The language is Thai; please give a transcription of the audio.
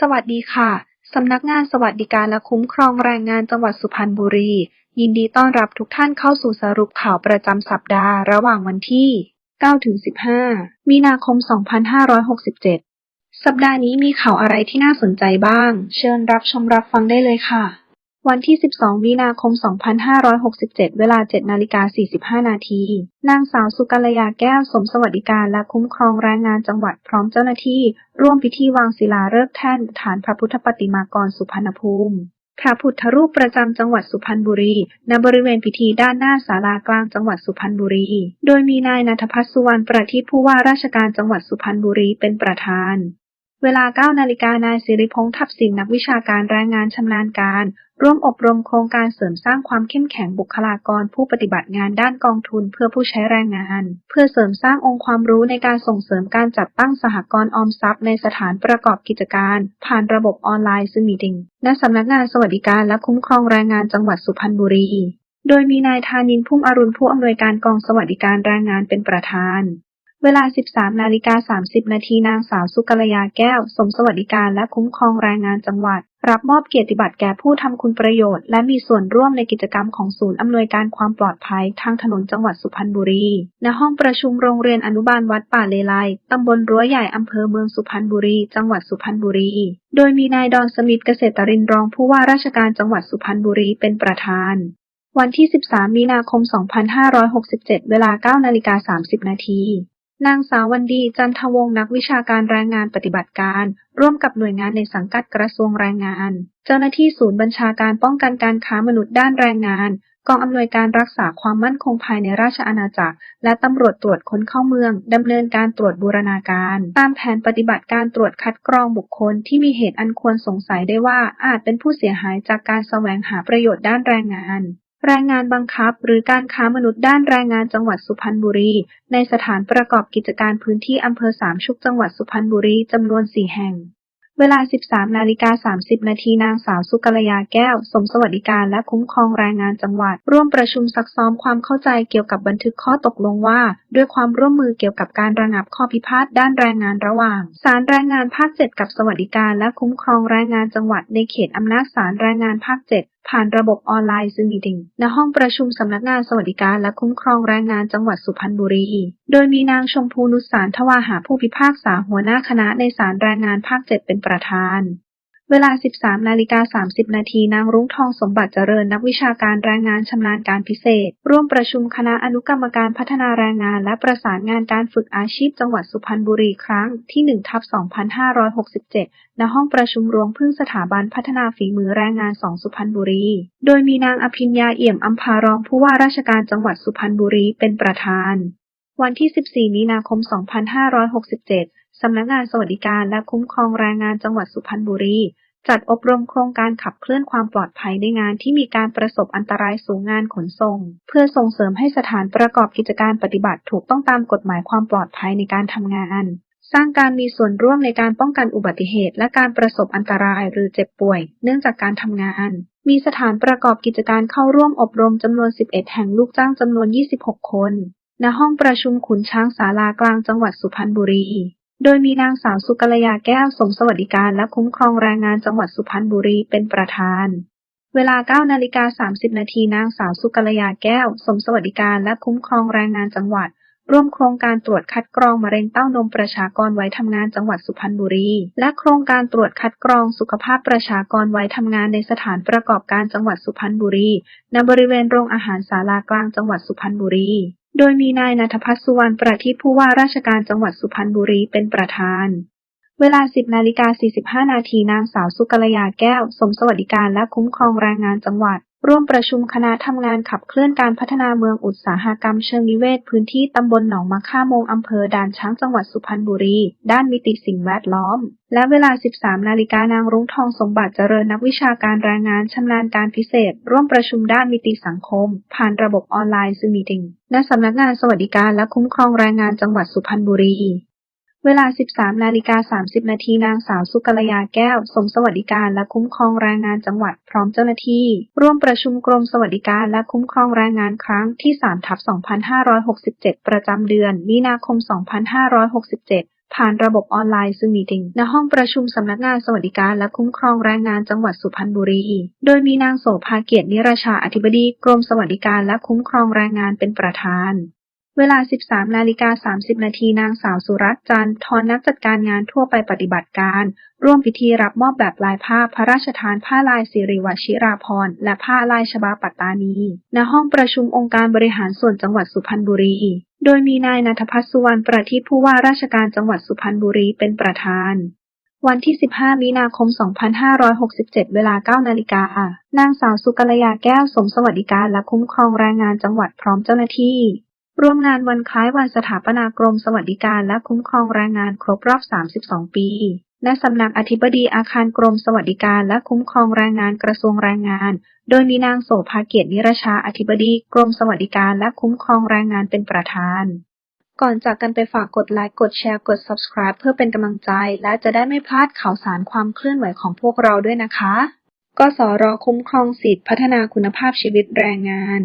สวัสดีค่ะ สำนักงานสวัสดิการและคุ้มครองแรงงานจังหวัดสุพรรณบุรี ยินดีต้อนรับทุกท่านเข้าสู่สรุปข่าวประจำสัปดาห์ ระหว่างวันที่ 9-15 มีนาคม 2567 สัปดาห์นี้มีข่าวอะไรที่น่าสนใจบ้าง เชิญรับชมรับฟังได้เลยค่ะ วันที่ 12 มีนาคม 2567 เวลา 7 นาฬิกา 45 นาที นางสาวสุกัลยาแก้วสมสวัสดิการและคุ้มครองแรงงานจังหวัดพร้อมเจ้าหน้าที่ ร่วมพิธีวางศิลาฤกษ์แท่นฐานพระพุทธปฏิมากรสุพรรณภูมิพระพุทธรูปประจำจังหวัดสุพรรณบุรี ณ บริเวณพิธีด้านหน้าศาลากลางจังหวัดสุพรรณบุรี โดยมีนายนัทพัฒน์สุวรรณประทีปผู้ว่าราชการจังหวัดสุพรรณบุรีเป็นประธาน เวลา 9 นาฬิกานายสิริพงษ์ทับสิงห์นักวิชาการแรงงานชำนาญการ ร่วมอบรมโครงการเสริมสร้างความเข้มแข็งบุคลากรผู้ปฏิบัติงานด้านกองทุนเพื่อผู้ใช้แรงงาน เพื่อเสริมสร้างองค์ความรู้ในการส่งเสริมการจัดตั้งสหกรณ์ออมทรัพย์ในสถานประกอบกิจการ ผ่านระบบออนไลน์ซึ่งมีดิงณสำนักงานสวัสดิการและคุ้มครองแรงงานจังหวัดสุพรรณบุรีโดยมีนายธานินทร์พุ่มอรุณผู้อำนวยการกองสวัสดิการแรงงานเป็นประธาน เวลา 13 นาฬิกา 30 นาทีนางสาวสุกัลยาแก้ว สมสวัสดิการและคุ้มครองแรงงานจังหวัด รับมอบเกียรติบัตรแก่ผู้ทำคุณประโยชน์ และมีส่วนร่วมในกิจกรรมของศูนย์อำนวยการความปลอดภัย ทางถนนจังหวัดสุพรรณบุรี ณ ห้องประชุมโรงเรียนอนุบาลวัดป่าเลไลตำบลรั้วใหญ่อำเภอเมืองสุพรรณบุรี จังหวัดสุพรรณบุรี โดยมีนายดอนสมิทธิ์เกษตรรินรองผู้ว่าราชการจังหวัดสุพรรณบุรีเป็นประธานวันที่ 13 มีนาคม 2567 เวลา 9 นาฬิกา 30 นาที นางสาววันดีจันทวงศ์นักวิชาการแรงงานปฏิบัติการ ร่วมกับหน่วยงานในสังกัดกระทรวงแรงงาน เจ้าหน้าที่ศูนย์บัญชาการป้องกันการค้ามนุษย์ด้านแรงงาน กองอำนวยการรักษาความมั่นคงภายในราชอาณาจักร และตำรวจตรวจคนเข้าเมือง ดำเนินการตรวจบูรณาการ ตามแผนปฏิบัติการตรวจคัดกรองบุคคลที่มีเหตุอันควรสงสัยได้ว่าอาจเป็นผู้เสียหายจากการแสวงหาประโยชน์ด้านแรงงาน แรงงานบังคับ หรือการค้ามนุษย์ด้านแรงงานจังหวัดสุพรรณบุรี ในสถานประกอบกิจการพื้นที่อำเภอสามชุกจังหวัดสุพรรณบุรีจำนวน 4 แห่ง เวลา 13 นาฬิกา 30 นาทีนางสาวสุกัลยาแก้ว สมสวัสดิการและคุ้มครองแรงงานจังหวัด ร่วมประชุมซักซ้อมความเข้าใจเกี่ยวกับบันทึกข้อตกลงว่า ด้วยความร่วมมือเกี่ยวกับการระงับข้อพิพาทด้านแรงงานระหว่างศาลแรงงานภาค 7 กับสวัสดิการและคุ้มครองแรงงานจังหวัดในเขตอำนาจศาลแรงงานภาค 7 ผ่านระบบออนไลน์ซึ่งมีดิงณห้องประชุมสำนักงานสวัสดิการและคุ้มครองแรงงานจังหวัดสุพรรณบุรี โดยมีนางชมพูนุสารทวาหาผู้พิพากษาหัวหน้าคณะในศาลแรงงานภาค 7 เป็นประธาน เวลา 13 นาฬิกา 30 นาที นางรุ้งทองสมบัติเจริญ นักวิชาการแรงงานชำนาญการพิเศษ ร่วมประชุมคณะอนุกรรมการพัฒนาแรงงาน และประสานงานการฝึกอาชีพจังหวัดสุพรรณบุรีครั้งที่ 1 ทับ 2567 ณ ห้องประชุมรวงพึ่งสถาบันพัฒนาฝีมือแรงงาน 2 สุพรรณบุรี โดยมีนางอภิญญาเอี่ยมอัมพารองผู้ว่าราชการจังหวัดสุพรรณบุรีเป็นประธาน วันที่ 14 มีนาคม 2567 สำนักงานสวัสดิการและคุ้มครองแรงงานจังหวัดสุพรรณบุรี จัดอบรมโครงการขับเคลื่อนความปลอดภัยในงานที่มีการประสบอันตรายสูงงานขนส่ง เพื่อส่งเสริมให้สถานประกอบกิจการปฏิบัติถูกต้องตามกฎหมายความปลอดภัยในการทำงาน สร้างการมีส่วนร่วมในการป้องกันอุบัติเหตุ และการประสบอันตรายหรือเจ็บป่วย เนื่องจากการทำงาน มีสถานประกอบกิจการเข้าร่วมอบรมจำนวน 11 แห่งลูกจ้างจำนวน 26 คน ณ ห้องประชุมขุนช้างศาลากลางจังหวัดสุพรรณบุรี โดยมีนางสาวสุกัลยาแก้วสมสวัสดิการและคุ้มครองแรงงานจังหวัดสุพรรณบุรีเป็นประธาน เวลา9นาฬิกา30นาทีนางสาวสุกัลยาแก้ว สมสวัสดิการและคุ้มครองแรงงานจังหวัด ร่วมโครงการตรวจคัดกรองมะเร็งเต้านมประชากรวัยทำงานจังหวัดสุพรรณบุรี และโครงการตรวจคัดกรองสุขภาพประชากรวัยทำงานในสถานประกอบการจังหวัดสุพรรณบุรี ณ บริเวณโรงอาหารศาลากลางจังหวัดสุพรรณบุรี โดยมีนายนัทพัฒน์สุวรรณประทีปผู้ว่าราชการจังหวัดสุพรรณบุรีเป็นประธาน เวลา 10นาฬิกา45 นาทีนางสาวสุกัลยาแก้ว สมสวัสดิการและคุ้มครองแรงงานจังหวัด ร่วมประชุมคณะทำงานขับเคลื่อนการพัฒนาเมืองอุตสาหกรรมเชิงนิเวศ พื้นที่ตำบลหนองมะค่าโมงอำเภอด่านช้างจังหวัดสุพรรณบุรี ด้านมิติสิ่งแวดล้อม และเวลา 13 นาฬิกานางรุ้งทองสมบัติเจริญนักวิชาการแรงงานชำนาญการพิเศษ ร่วมประชุมด้านมิติสังคม ผ่านระบบออนไลน์ซูมีติงณสำนักงานสวัสดิการและคุ้มครองแรงงานจังหวัดสุพรรณบุรี เวลา 13 นาฬิกา 30 นาที นางสาวสุกัลยาแก้ว สมสวัสดิการและคุ้มครองแรงงานจังหวัดพร้อมเจ้าหน้าที่ ร่วมประชุมกรมสวัสดิการและคุ้มครองแรงงานครั้งที่3ทับ2567 ประจำเดือน มีนาคม 2567ผ่านระบบออนไลน์ซึ่งมีติงณห้องประชุมสำนักงานสวัสดิการและคุ้มครองแรงงานจังหวัดสุพรรณบุรี โดยมีนางโสภาเกียรตินิรชาอธิบดีกรมสวัสดิการและคุ้มครองแรงงานเป็นประธาน เวลา 13 นาฬิกา 30 นาทีนางสาวสุรัตจันทร์ทรนักจัดการงานทั่วไปปฏิบัติการ ร่วมพิธีรับมอบแบบลายผ้าพระราชทานผ้าลายสิริวัชิราภรและผ้าลายชบาปัตตานี ณ ห้องประชุมองค์การบริหารส่วนจังหวัดสุพรรณบุรี โดยมีนายนัทพัฒน์สุวรรณประทีปผู้ว่าราชการจังหวัดสุพรรณบุรีเป็นประธานวันที่ 15 มีนาคม 2567 เวลา 9 นาฬิกา นางสาวสุกัลยาแก้วสมสวัสดิการและคุ้มครองแรงงานจังหวัดพร้อมเจ้าหน้าที่ ร่วมงานวันคล้ายวันสถาปนากรมสวัสดิการและคุ้มครองแรงงานครบรอบ 32 ปี ณ สำนักอธิบดีอาคารกรมสวัสดิการและคุ้มครองแรงงานกระทรวงแรงงาน โดยมีนางโสภาเกียรตินิรชาอธิบดีกรมสวัสดิการและคุ้มครองแรงงานเป็นประธาน ก่อนจากกันไปฝากกดไลค์กดแชร์กด subscribe เพื่อเป็นกำลังใจ และจะได้ไม่พลาดข่าวสารความเคลื่อนไหวของพวกเราด้วยนะคะกสรคุ้มครองสิทธิพัฒนาคุณภาพชีวิตแรงงาน